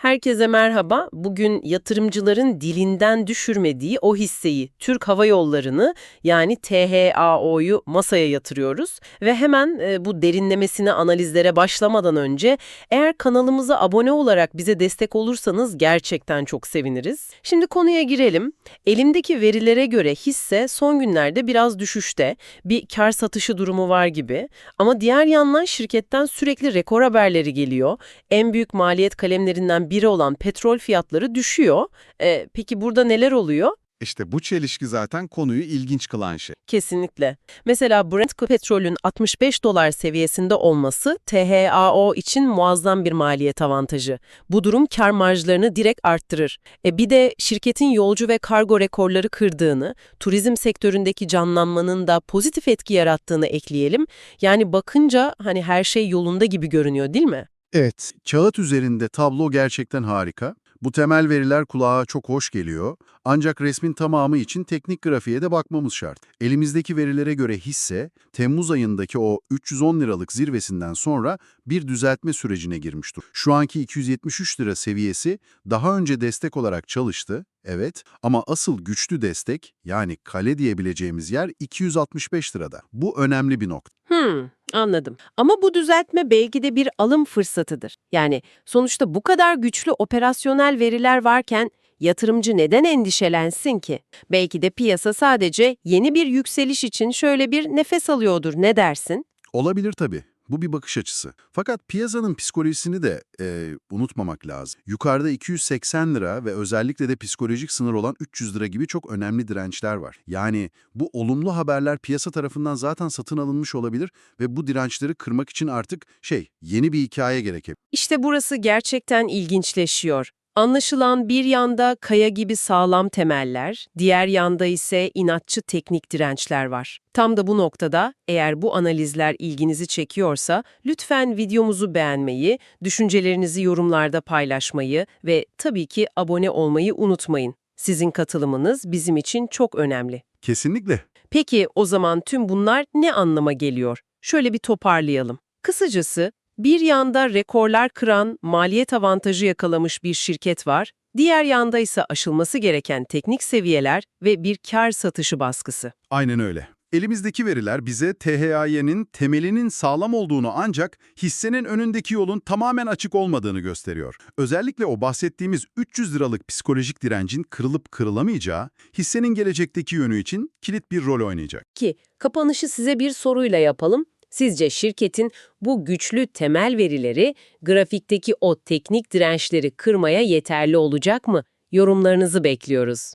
Herkese merhaba. Bugün yatırımcıların dilinden düşürmediği o hisseyi, Türk Hava Yolları'nı yani THAO'yu masaya yatırıyoruz. Ve hemen e, bu derinlemesine analizlere başlamadan önce eğer kanalımıza abone olarak bize destek olursanız gerçekten çok seviniriz. Şimdi konuya girelim. Elimdeki verilere göre hisse son günlerde biraz düşüşte. Bir kar satışı durumu var gibi. Ama diğer yandan şirketten sürekli rekor haberleri geliyor. En büyük maliyet kalemlerinden biri olan petrol fiyatları düşüyor. E, peki burada neler oluyor? İşte bu çelişki zaten konuyu ilginç kılan şey. Kesinlikle. Mesela Brent petrolün 65 dolar seviyesinde olması THAO için muazzam bir maliyet avantajı. Bu durum kar marjlarını direkt arttırır. E bir de şirketin yolcu ve kargo rekorları kırdığını, turizm sektöründeki canlanmanın da pozitif etki yarattığını ekleyelim. Yani bakınca hani her şey yolunda gibi görünüyor değil mi? Evet, kağıt üzerinde tablo gerçekten harika. Bu temel veriler kulağa çok hoş geliyor. Ancak resmin tamamı için teknik grafiğe de bakmamız şart. Elimizdeki verilere göre hisse, Temmuz ayındaki o 310 liralık zirvesinden sonra bir düzeltme sürecine girmiştir. Şu anki 273 lira seviyesi daha önce destek olarak çalıştı, evet ama asıl güçlü destek yani kale diyebileceğimiz yer 265 lirada. Bu önemli bir nokta. Hmm, anladım. Ama bu düzeltme belki de bir alım fırsatıdır. Yani sonuçta bu kadar güçlü operasyonel veriler varken yatırımcı neden endişelensin ki? Belki de piyasa sadece yeni bir yükseliş için şöyle bir nefes alıyordur. Ne dersin? Olabilir tabii. Bu bir bakış açısı. Fakat piyasanın psikolojisini de e, unutmamak lazım. Yukarıda 280 lira ve özellikle de psikolojik sınır olan 300 lira gibi çok önemli dirençler var. Yani bu olumlu haberler piyasa tarafından zaten satın alınmış olabilir ve bu dirençleri kırmak için artık şey yeni bir hikaye gerekebilir. İşte burası gerçekten ilginçleşiyor. Anlaşılan bir yanda kaya gibi sağlam temeller, diğer yanda ise inatçı teknik dirençler var. Tam da bu noktada eğer bu analizler ilginizi çekiyorsa lütfen videomuzu beğenmeyi, düşüncelerinizi yorumlarda paylaşmayı ve tabii ki abone olmayı unutmayın. Sizin katılımınız bizim için çok önemli. Kesinlikle. Peki o zaman tüm bunlar ne anlama geliyor? Şöyle bir toparlayalım. Kısacası bir yanda rekorlar kıran, maliyet avantajı yakalamış bir şirket var, diğer yanda ise aşılması gereken teknik seviyeler ve bir kar satışı baskısı. Aynen öyle. Elimizdeki veriler bize THAY'nin temelinin sağlam olduğunu ancak hissenin önündeki yolun tamamen açık olmadığını gösteriyor. Özellikle o bahsettiğimiz 300 liralık psikolojik direncin kırılıp kırılamayacağı, hissenin gelecekteki yönü için kilit bir rol oynayacak. Ki kapanışı size bir soruyla yapalım. Sizce şirketin bu güçlü temel verileri grafikteki o teknik dirençleri kırmaya yeterli olacak mı? Yorumlarınızı bekliyoruz.